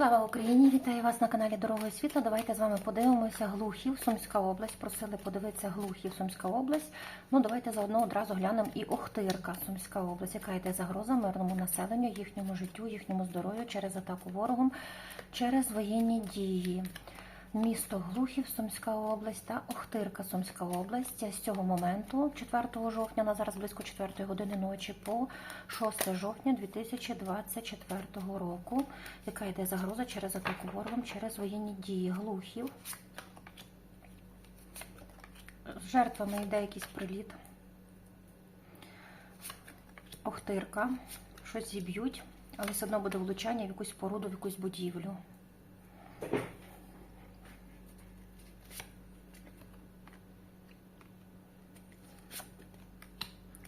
Слава Україні! Вітаю вас на каналі Дорогою світла. Давайте з вами подивимося Глухів, Сумська область. Просили подивитися Глухів, Сумська область. Ну давайте заодно одразу глянемо і Охтирка, Сумська область, яка йде загроза мирному населенню, їхньому життю, їхньому здоров'ю через атаку ворогом, через воєнні дії. Місто Глухів, Сумська область та Охтирка, Сумська область. З цього моменту, 4 жовтня, на зараз близько 4 години ночі, по 6 жовтня 2024 року, яка йде загроза через атаку ворогом, через воєнні дії Глухів. З жертвами йде якийсь приліт. Охтирка. Щось зіб'ють, але все одно буде влучання в якусь споруду, в якусь будівлю.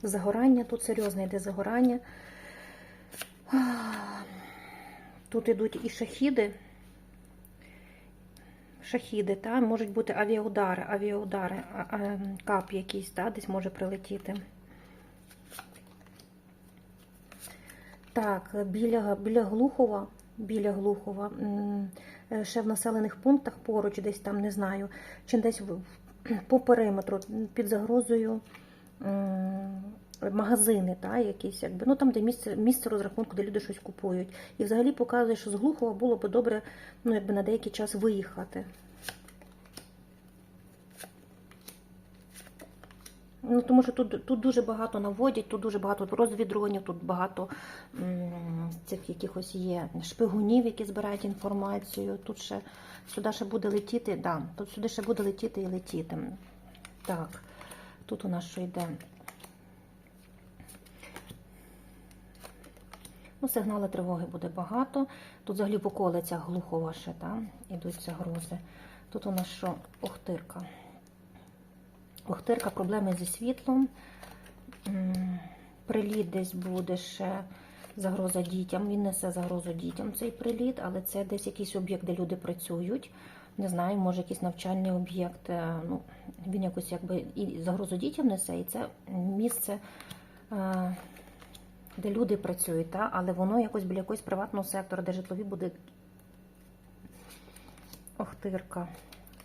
Загорання, тут серйозне йде загорання. Тут йдуть і шахіди. Шахіди, та, можуть бути авіаудари, авіаудари, кап якийсь, та, десь може прилетіти. Так, біля, біля Глухова, біля Глухова, е, ще в населених пунктах поруч, десь там, не знаю, чи десь по периметру під загрозою магазини, та, якісь, якби, ну там, де місце, місце розрахунку, де люди щось купують. І взагалі показує, що з Глухова було б добре ну, якби на деякий час виїхати. Ну, тому що тут, тут дуже багато наводять, тут дуже багато розвідронів, тут багато цих якихось є шпигунів, які збирають інформацію. Тут ще сюди ще буде летіти, да, тут сюди ще буде летіти і летіти. Так, тут у нас що йде? Ну, сигнали тривоги буде багато. Тут взагалі в околицях глухова ще, та, ідуть загрози. Тут у нас що? Охтирка. Охтирка, проблеми зі світлом. Приліт десь буде ще загроза дітям. Він несе загрозу дітям цей приліт, але це десь якийсь об'єкт, де люди працюють. Не знаю, може якийсь навчальний об'єкт. е, Ну, він якось якби і загрозу дітям несе, і це місце, е, де люди працюють, та? але воно якось біля якогось приватного сектора, де житлові будинки. Охтирка.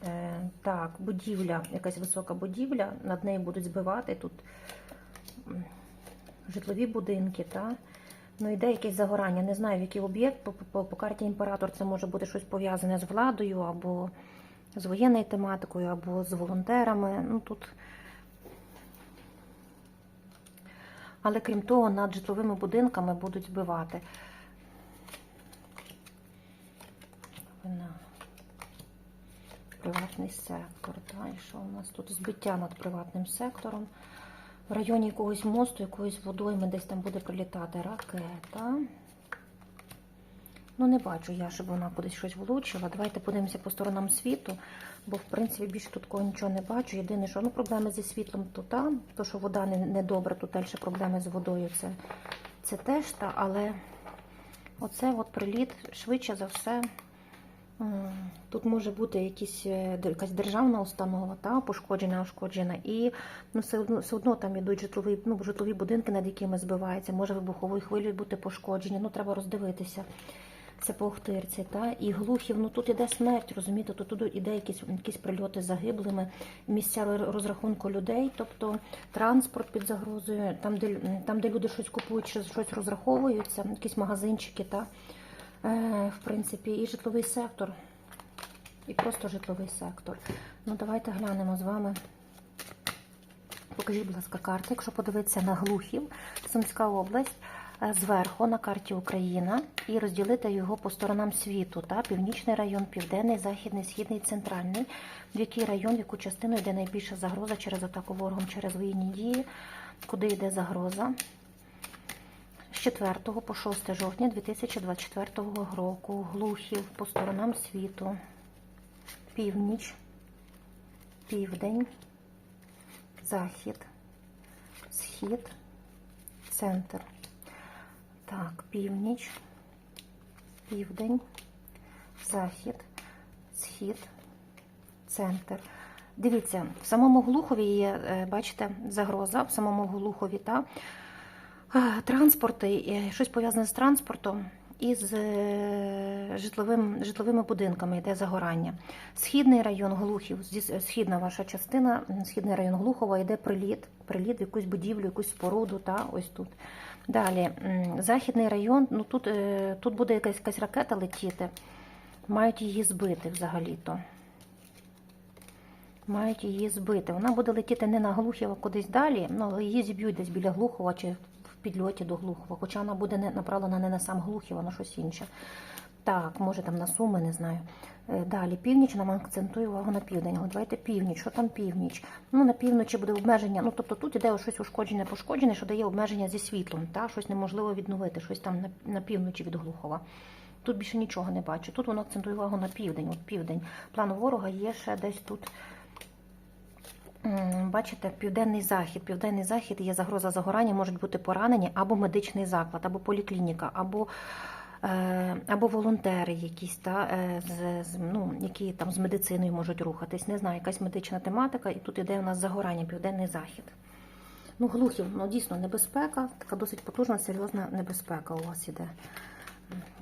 Е, так, будівля, якась висока будівля, над нею будуть збивати тут житлові будинки, та? Ну, йде якесь загорання. Не знаю, в який об'єкт. По, по, по карті імператор це може бути щось пов'язане з владою, або з воєнною тематикою, або з волонтерами. Ну тут. Але крім того, над житловими будинками будуть збивати. Вона приватний сектор. Та, і що у нас тут збиття над приватним сектором. В районі якогось мосту, якоїсь водойми десь там буде прилітати ракета. Ну, не бачу я, щоб вона кудись щось влучила. Давайте подивимося по сторонам світу, бо в принципі більше тут такого нічого не бачу. Єдине, що ну, проблеми зі світлом то там, то що вода не, не добра, тут далі проблеми з водою. Це, це теж та, але оце от приліт швидше за все. М, Тут може бути якісь, е, якась державна установа, та, пошкоджена, ушкоджена, і ну, все, одно, все одно там ідуть житлові, ну, житлові будинки, над якими збиваються, може вибуховою хвилею бути пошкоджені. Ну, треба роздивитися. Це по Охтирці, та і глухів. Ну тут іде смерть, розумієте, тут, тут іде якісь, якісь прильоти загиблими, місця розрахунку людей, тобто транспорт під загрозою, там, де там, де люди щось купують, щось, розраховуються, якісь магазинчики, та е, в принципі, і житловий сектор, і просто житловий сектор. Ну давайте глянемо з вами. Покажіть, будь ласка, карти, якщо подивитися на глухів, Сумська область е, зверху на карті Україна і розділити його по сторонам світу. Та? Північний район, південний, західний, східний, центральний. В який район, в яку частину йде найбільша загроза через атаку ворогом, через воєнні дії, куди йде загроза. З 4 по 6 жовтня 2024 року. Глухів по сторонам світу. Північ, південь, захід, схід, центр. Так, північ, південь, захід, схід, центр. Дивіться, в самому Глухові є, е, бачите, загроза, в самому Глухові, та? А, Транспорти, е, щось пов'язане з транспортом. із е, житловим, житловими будинками йде загорання. Східний район Глухів, східна ваша частина, східний район Глухова йде приліт, приліт в якусь будівлю, якусь споруду, та ось тут. Далі, західний район, ну тут, е, тут буде якась, якась ракета летіти, мають її збити взагалі-то. Мають її збити. Вона буде летіти не на Глухів, а кудись далі, ну, але її зіб'ють десь біля Глухова чи підльоті до Глухова. Хоча вона буде не направлена не на сам Глухів, а на щось інше. Так, може там на Суми, не знаю. Е, Далі північ нам акцентує увагу на південь. От давайте північ, що там північ? Ну на півночі буде обмеження. Ну тобто тут іде щось ушкоджене, пошкоджене, що дає обмеження зі світлом. Та щось неможливо відновити, щось там на, на півночі від Глухова. Тут більше нічого не бачу. Тут воно акцентує увагу на південь. От південь. План ворога є ще десь тут. Бачите, південний захід. Південний захід є загроза загорання, можуть бути поранені або медичний заклад, або поліклініка, або, е, або волонтери якісь, та, е, з, з, ну, які там з медициною можуть рухатись. Не знаю, якась медична тематика, і тут іде у нас загорання, південний захід. Ну, глухів, ну дійсно небезпека, така досить потужна, серйозна небезпека у вас іде.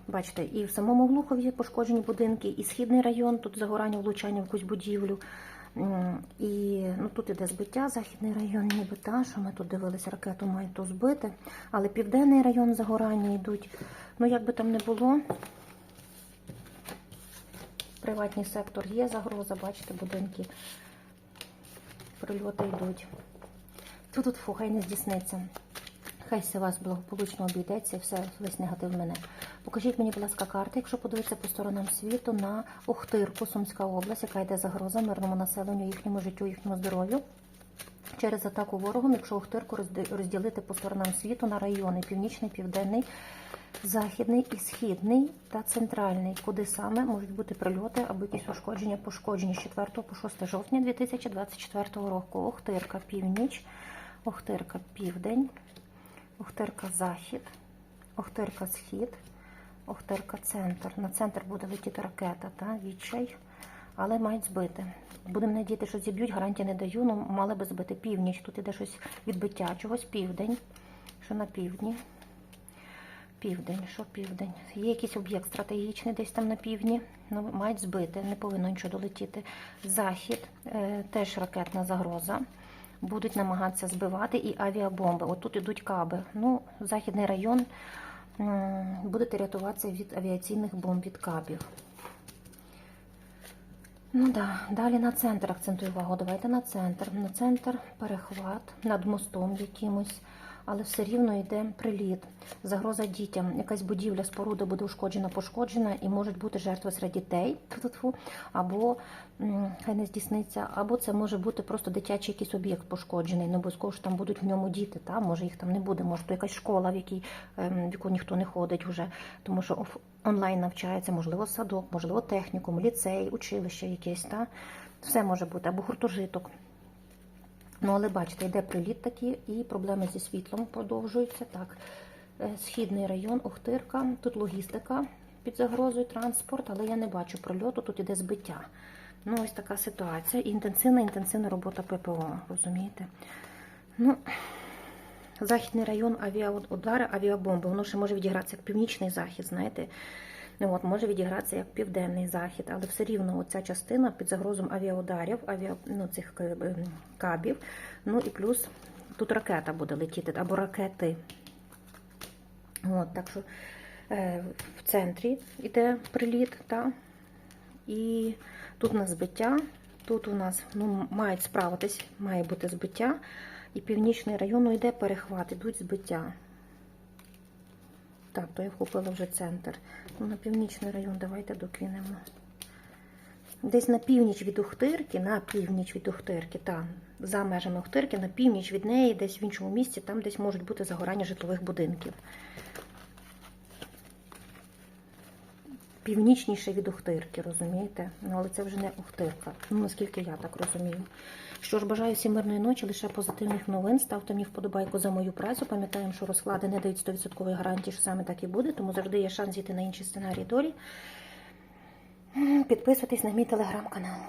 Бачите, і в самому Глухові пошкоджені будинки, і східний район, тут загорання, влучання в якусь будівлю. І ну, тут іде збиття, західний район, ніби та, що ми тут дивилися, ракету мають то збити. Але південний район загорання йдуть. Ну, як би там не було, приватний сектор є загроза, бачите, будинки, прильоти йдуть. Тут тут фу, хай не здійсниться. Хай все вас благополучно обійдеться, все, весь негатив мене. Покажіть мені, будь ласка, карти, якщо подивитися по сторонам світу на Охтирку, Сумська область, яка йде загроза мирному населенню, їхньому життю, їхньому здоров'ю. Через атаку ворогом, якщо Охтирку розділити по сторонам світу на райони північний, південний, західний і східний та центральний, куди саме можуть бути прильоти або якісь ушкодження, пошкодження з 4 по 6 жовтня 2024 року. Охтирка північ, Охтирка південь, Охтирка захід, Охтирка схід, Охтирка центр. На центр буде летіти ракета, та відчай, але мають збити. Будемо надіяти, що зіб'ють, гарантії не даю, ну мали би збити північ. Тут іде щось відбиття, чогось південь. Що на півдні? Південь, що південь? Є якийсь об'єкт стратегічний десь там на півдні. Ну, мають збити, не повинно нічого долетіти. Захід, е, теж ракетна загроза. Будуть намагатися збивати і авіабомби. От тут ідуть каби. Ну, західний район будете рятуватися від авіаційних бомб від кабів. Ну да, далі на центр акцентую увагу. Давайте на центр. На центр перехват над мостом якимось, але все рівно йде приліт. Загроза дітям. Якась будівля, споруда буде ушкоджена, пошкоджена, і можуть бути жертви серед дітей, або хай не здійсниться, або це може бути просто дитячий якийсь об'єкт пошкоджений. Не обов'язково що там будуть в ньому діти. Та? Може їх там не буде, може то якась школа, в якій ем, в яку ніхто не ходить вже, тому що онлайн навчається, можливо, садок, можливо, технікум, ліцей, училище якесь, та? все може бути, або гуртожиток. Ну, але бачите, йде приліт такий, і проблеми зі світлом продовжуються. Так, Е, східний район, Охтирка, тут логістика під загрозою, транспорт, але я не бачу прильоту, тут іде збиття. Ну, ось така ситуація. Інтенсивна, інтенсивна робота ППО, розумієте? Ну, Західний район авіаудари, авіабомби. Воно ще може відігратися як північний захід, знаєте. Ну, от, може відігратися як південний захід, але все рівно оця частина під загрозом авіаударів, авіа, ну, цих е, е, кабів. Ну і плюс тут ракета буде летіти, або ракети. От, так що е, в центрі йде приліт, та? і тут у нас збиття, тут у нас ну, мають справитись, має бути збиття, і північний район ну, йде перехват, ідуть збиття. Так, то я вхопила вже центр. Ну, на північний район давайте докинемо. Десь на північ від Ухтирки, на північ від Ухтирки, та за межами Ухтирки, на північ від неї, десь в іншому місці, там десь можуть бути загорання житлових будинків. Північніше від Ухтирки, розумієте? Ну, але це вже не Ухтирка, ну, наскільки я так розумію. Що ж, бажаю всім мирної ночі, лише позитивних новин. Ставте мені вподобайку за мою працю. Пам'ятаємо, що розклади не дають 100% гарантії, що саме так і буде, тому завжди є шанс зійти на інші сценарії долі. Підписуйтесь на мій телеграм-канал.